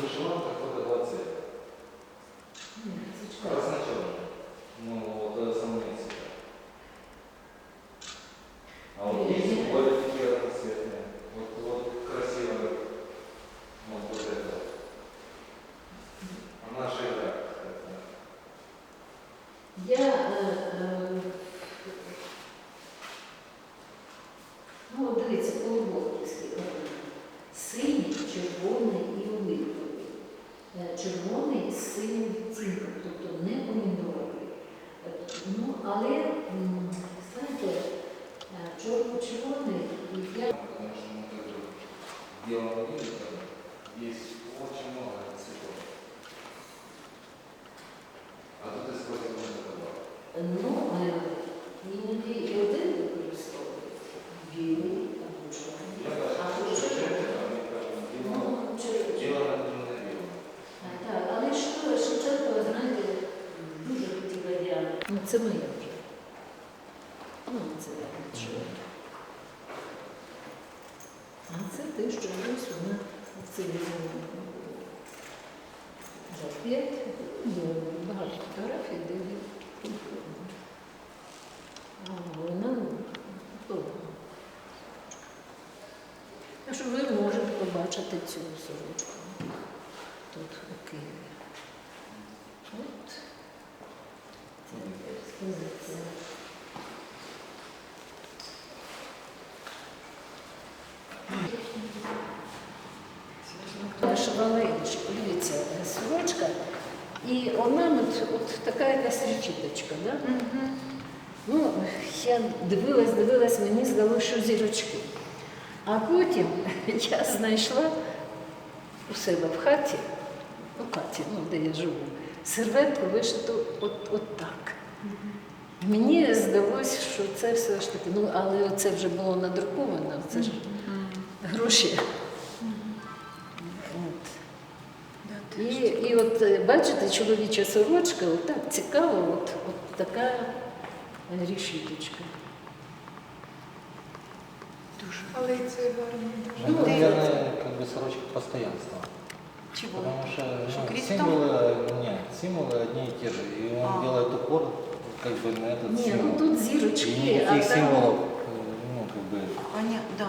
вышиванка я Потому что мы как бы делаем видите, есть очень много цветов. А тут используем вот это. Ну, е, іноді і один використовує білий або чорний. Я даже А слушаю, тут что червоний. это, мне кажется, Ну, дело- чер- дело на белом. А, Так, але що Шевченко, знаєте, дуже хотіла я. Ну, це моє вже. Ну, це я відчула. А це те, що ось вона цивілізована. Жакет, є багато фотографій, де. А вона довго. Так що ви можете побачити цю сорочку тут у Києві. От це експозиція. Наша Валерійович, подивіться, сорочка, і орнамент, от така якась речіточка, да? Ну, я дивилась, дивилась, мені здалося, що зірочки. А потім я знайшла у себе в хаті, у хаті, ну, де я живу, серветку вишиту от, от так. Мені здалося, що це все ж таки, ну, але це вже було надруковано, це ж гроші. От. І, і от е, бачите, чоловіча сорочка, от так цікаво, от, от така рішіточка. Але це гарно Ну, дуже. наверное, как бы сорочка постоянства. Чого? Потому что Что, ну, крестом? символы, нет, символы одни и те же. И он А. делает упор как бы на этот Ні, ну символ. тут И зірочки, а никаких там символов, э, ну, как бы, А, ні, да.